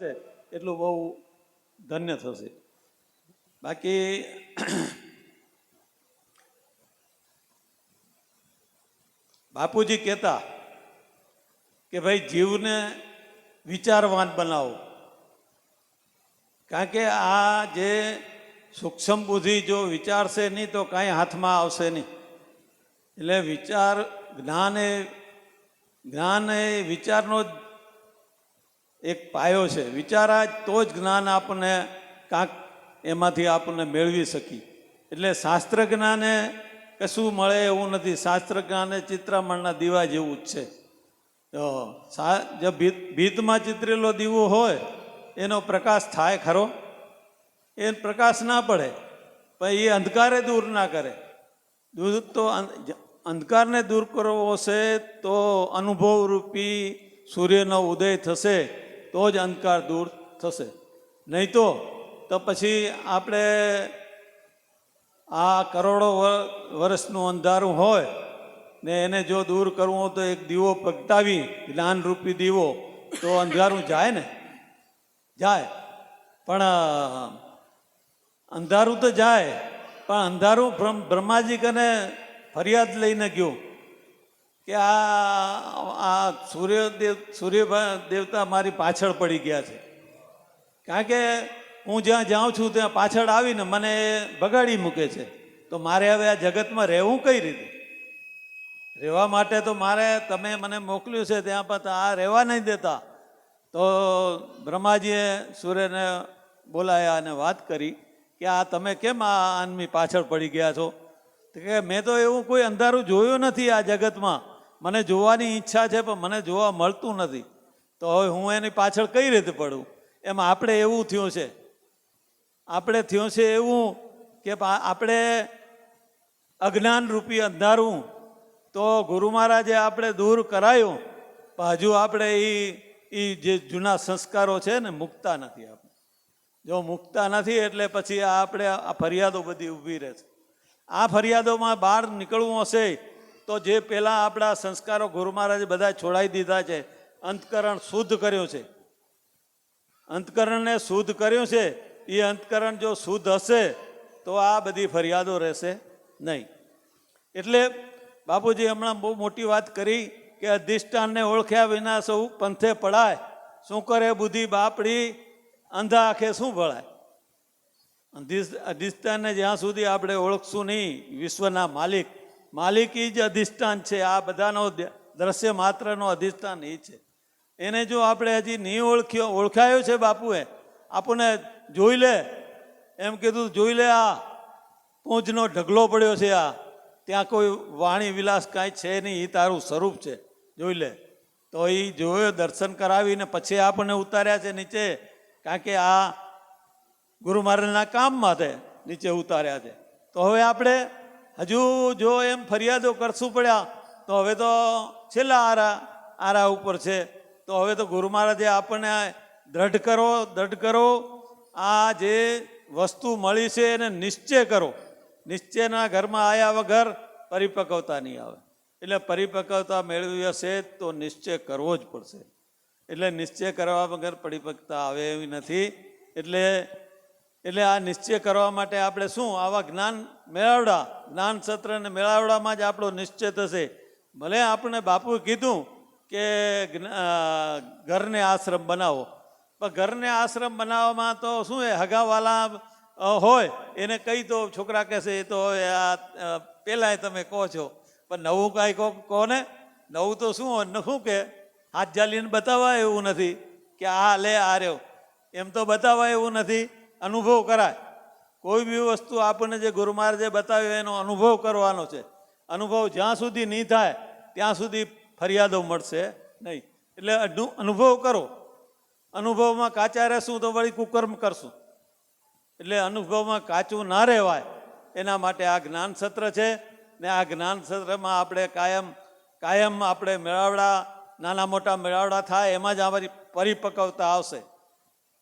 છે, એટલું બહુ ધન્ય થશે. બાકી બાપુજી કહેતા કે ભાઈ જીવને વિચારવાન બનાવો. કારણ કે આ જે સૂક્ષ્મ બુદ્ધિ જો વિચારશે નહીં તો કાંઈ હાથમાં આવશે નહીં. એટલે વિચાર જ્ઞાન એ જ્ઞાન એ વિચારનો જ એક પાયો છે. વિચારા તો જ જ્ઞાન આપણને કાંક એમાંથી આપણને મેળવી શકી. એટલે શાસ્ત્ર જ્ઞાને કશું મળે એવું નથી. શાસ્ત્ર જ્ઞાને ચિત્રામણના દીવા જેવું જ છે. તો જે ભીત, ભીતમાં ચિત્રેલો દીવો હોય, એનો પ્રકાશ થાય ખરો. એ પ્રકાશ ના પડે, પણ એ અંધકારે દૂર ના કરે. દૂર તો અંધકારને દૂર કરવો હશે તો અનુભવરૂપી સૂર્યનો ઉદય થશે. તો જ અંધકાર દૂર થશે. નહીં તો તો પછી આપણે આ કરોડો વર્ષનું અંધારું હોય ને એને જો દૂર કરવું હોય તો એક દીવો પ્રગટાવી, જ્ઞાનરૂપી દીવો, તો અંધારું જાય ને? જાય. પણ અંધારું તો જાય, પણ અંધારું બ્રહ્મ બ્રહ્માજી કને ફરિયાદ લઈને ગયો. કે આ આ સૂર્યદેવ સૂર્ય દેવતા મારી પાછળ પડી ગયા છે. કારણ કે હું જ્યાં જાઉં છું ત્યાં પાછળ આવીને મને બગાડી મૂકે છે. તો મારે હવે આ જગતમાં રહેવું કઈ રીતે? રહેવા માટે તો મારે, તમે મને મોકલ્યું છે ત્યાં, પણ આ રહેવા નહીં દેતા. તો બ્રહ્માજીએ સૂર્યને બોલાયા અને વાત કરી કે આ તમે કેમ આ આનમી પાછળ પડી ગયા છો? કે મેં તો એવું કોઈ અંધારું જોયું નથી આ જગતમાં. મને જોવાની ઈચ્છા છે, પણ મને જોવા મળતું નથી. તો હવે હું એની પાછળ કઈ રીતે પડું? એમ આપણે એવું થયું છે. આપણે થયું છે એવું કે આપણે અજ્ઞાન રૂપી અંધારું. તો ગુરુ મહારાજે આપણે દૂર કરાયું, પણ હજુ આપણે એ એ જે જૂના સંસ્કારો છે ને, મૂકતા નથી આપણે. જો મૂકતા નથી એટલે પછી આ આપણે આ ફરિયાદો બધી ઊભી રહે છે. આ ફરિયાદોમાં બહાર નીકળવું હશે તો જે પહેલાં આપણા સંસ્કારો ગુરુ મહારાજે બધા છોડાવી દીધા છે, અંતકરણ શુદ્ધ કર્યું છે. અંતકરણને શુદ્ધ કર્યું છે, એ અંતકરણ જો શુદ્ધ હશે, તો આ બધી ફરિયાદો રહેશે નહીં. એટલે બાપુજી હમણાં બહુ મોટી વાત કરી કે અધિષ્ઠાનને ઓળખ્યા વિના સૌ પંથે પડાય. શું કરે બુદ્ધિ બાપડી? અંધા આંખે શું ભળાય? અધિષ્ઠાનને જ્યાં સુધી આપણે ઓળખશું નહીં, વિશ્વના માલિક માલિક જ અધિષ્ઠાન છે. આ બધાનો દ્રશ્ય માત્રનો અધિષ્ઠાન એ છે. એને જો આપણે હજી નહીં ઓળખ્યો, ઓળખાયો છે બાપુએ, આપણને જોઈ લે. એમ કીધું, જોઈ લે આ પૂંજનો ઢગલો પડ્યો છે આ. ત્યાં કોઈ વાણી વિલાસ કાંઈ છે નહીં એ તારું સ્વરૂપ છે. જોઈ લે. તો એ જોયો, દર્શન કરાવીને પછી આપણને ઉતાર્યા છે નીચે, કારણ કે આ ગુરુ મહારાજના કામ માટે નીચે ઉતાર્યા છે. તો હવે આપણે હજુ જો એમ ફરિયાદો કરશું પડ્યા, તો હવે તો છેલ્લા આરા આરા ઉપર છે. તો હવે તો ગુરુ મહારાજે આપણને દ્રઢ કરો દ્રઢ કરો. આ જે વસ્તુ મળી છે એને નિશ્ચય કરો. નિશ્ચયના ઘરમાં આવ્યા વગર પરિપક્વતા નહીં આવે. એટલે પરિપક્વતા મેળવી હશે તો નિશ્ચય કરવો જ પડશે. એટલે નિશ્ચય કરવા વગર પરિપક્વતા આવે એવી નથી. એટલે એટલે આ નિશ્ચય કરવા માટે આપણે શું? આવા જ્ઞાન મેળાવડા. જ્ઞાન સત્ર અને મેળાવડામાં જ આપણો નિશ્ચય થશે. ભલે આપણે બાપુએ કીધું કે ઘરને આશ્રમ બનાવો. પણ ઘરને આશ્રમ બનાવવામાં તો શું એ હગાવાલા હોય. એને કહી તો છોકરા કહેશે એ તો આ પહેલાંય તમે કહો છો. પણ નવું કાંઈ કહો કહો ને નવું તો શું હોય? શું કે? હાથ જાલીને બતાવવા એવું નથી કે, આ લે, આ રહ્યો. એમ તો બતાવવા એવું નથી. અનુભવ કરાય. કોઈ બી વસ્તુ આપણને જે ગુરુ મહારાજે બતાવ્યો એનો અનુભવ કરવાનો છે. અનુભવ જ્યાં સુધી નહીં થાય, ત્યાં સુધી ફરિયાદો મળશે નહીં. એટલે અનુ- અનુભવ કરો. અનુભવમાં કાચા રહેશું તો વળી કુકર્મ કરશું. એટલે અનુભવમાં કાચું ના રહેવાય, એના માટે આ જ્ઞાન સત્ર છે ને આ જ્ઞાન સત્રમાં આપણે કાયમ કાયમ આપણે મેળાવડા, નાના મોટા મેળાવડા થાય એમાં જ અમારી પરિપક્વતા આવશે.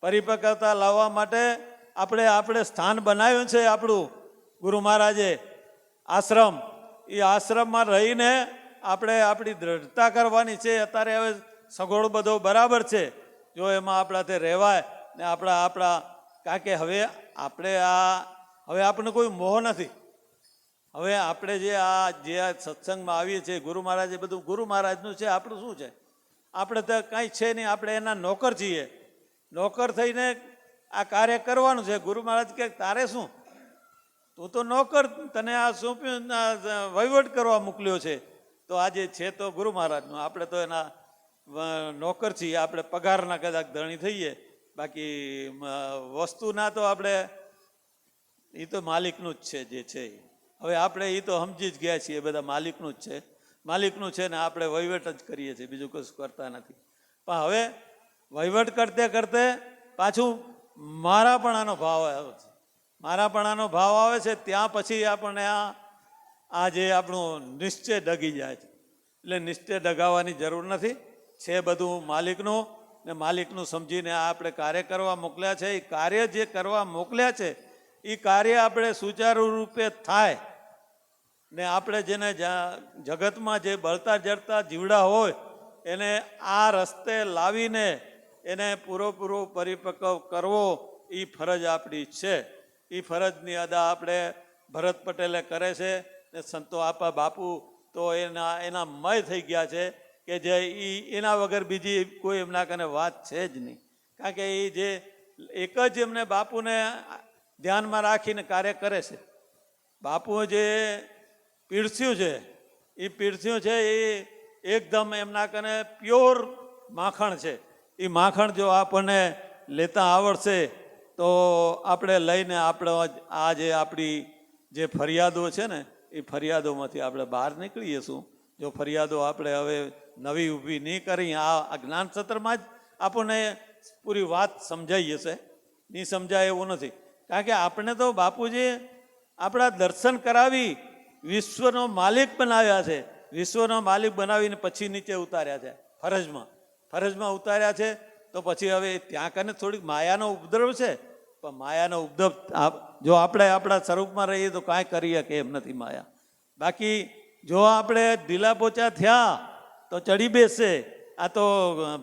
પરિપક્વતા લાવવા માટે આપણે આપણે સ્થાન બનાવ્યું છે આપણું ગુરુ મહારાજે આશ્રમ. એ આશ્રમમાં રહીને આપણે આપણી દ્રઢતા કરવાની છે. અત્યારે હવે સગવડ બધો બરાબર છે. જો એમાં આપણાથી રહેવાય ને આપણા આપણા કારણ કે હવે આપણે આ હવે આપણને કોઈ મોહ નથી. હવે આપણે જે આ જે આ સત્સંગમાં આવીએ છીએ ગુરુ મહારાજે બધું ગુરુ મહારાજનું છે, આપણું શું છે? આપણે તો કાંઈ છે નહીં. આપણે એના નોકર છીએ. નોકર થઈને આ કાર્ય કરવાનું છે. ગુરુ મહારાજ કે તારે શું? તું તો નોકર, તને આ સોંપ્યું વહીવટ કરવા મોકલ્યો છે. તો આજે છે તો ગુરુ મહારાજનું. આપણે તો એના નોકર છીએ. આપણે પગારના કદાચ ધણી થઈએ. બાકી વસ્તુના તો આપણે, એ તો માલિકનું જ છે જે છે હવે આપણે એ તો સમજી જ ગયા છીએ, બધા માલિકનું જ છે. માલિકનું છે ને આપણે વહીવટ જ કરીએ છીએ. બીજું કશું કરતા નથી. પણ હવે વહીવટ કરતે કરતે પાછું મારાપણાનો ભાવ આવે છે. મારાપણાનો ભાવ આવે છે, ત્યાં પછી આપણને આ આ જે આપણું નિશ્ચય ડગી જાય છે. એટલે નિશ્ચય ડગાવવાની જરૂર નથી. છે બધું માલિકનું ને માલિકનું સમજીને આ આપણે કાર્ય કરવા મોકલ્યા છે. એ કાર્ય જે કરવા મોકલ્યા છે, એ કાર્ય આપણે સુચારુ રૂપે થાય. ને આપણે જેને જગતમાં જે બળતા જડતા જીવડા હોય, એને આ રસ્તે લાવીને એને પૂરેપૂરો પરિપક્વ કરવો એ ફરજ આપણી છે. એ ફરજની અદા આપણે ભરત પટેલે કરે છે ને સંતો આપા બાપુ તો એના એના મય થઈ ગયા છે કે જે એ એના વગર બીજી કોઈ એમના કને વાત છે જ નહીં. કારણ કે એ જે એક જ એમને બાપુને ધ્યાનમાં રાખીને કાર્ય કરે છે. બાપુ જે પીરસ્યું છે એ પીરસ્યું છે એ એકદમ એમના કને પ્યોર માખણ છે. એ માખણ જો આપણને લેતા આવડશે, તો આપણે લઈને આપણે આ જે આપણી જે ફરિયાદો છે ને એ ફરિયાદોમાંથી આપણે બહાર નીકળીએ શું? જો ફરિયાદો આપણે હવે નવી ઊભી નહીં કરી, આ જ્ઞાન સત્રમાં જ આપણને પૂરી વાત સમજાઈ જશે નહીં સમજાય એવું નથી. કારણ કે આપણે તો બાપુજી આપણા દર્શન કરાવી વિશ્વનો માલિક બનાવ્યા છે. વિશ્વનો માલિક બનાવીને પછી નીચે ઉતાર્યા છે, ફરજમાં. ફરજમાં ઉતાર્યા છે, તો પછી હવે ત્યાં કને થોડીક માયાનો ઉપદ્રવ છે? પણ માયાનો ઉપદ્રવ જો આપણે આપણા સ્વરૂપમાં રહીએ તો કાંઈ કરીએ કે એમ નથી માયા. બાકી જો આપણે ઢીલા પોચા થયા, તો ચડી બેસે. આ તો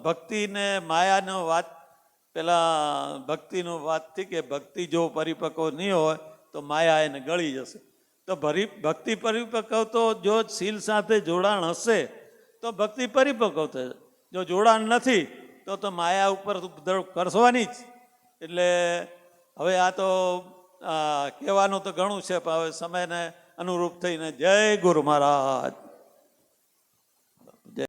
ભક્તિને માયાનો વાત, પેલા ભક્તિનો વાતથી કે ભક્તિ જો પરિપક્વ નહીં હોય, તો માયા એને ગળી જશે. તો ભરી, ભક્તિ પરિપક્વ તો જો શીલ સાથે જોડાણ હશે, તો ભક્તિ પરિપક્વ થશે. જો જોડાણ નથી, તો તો માયા ઉપર કરશવાની જ. એટલે હવે આ તો કહેવાનું તો ઘણું છે, પણ હવે સમયને અનુરૂપ થઈને જય ગુરુ મહારાજ.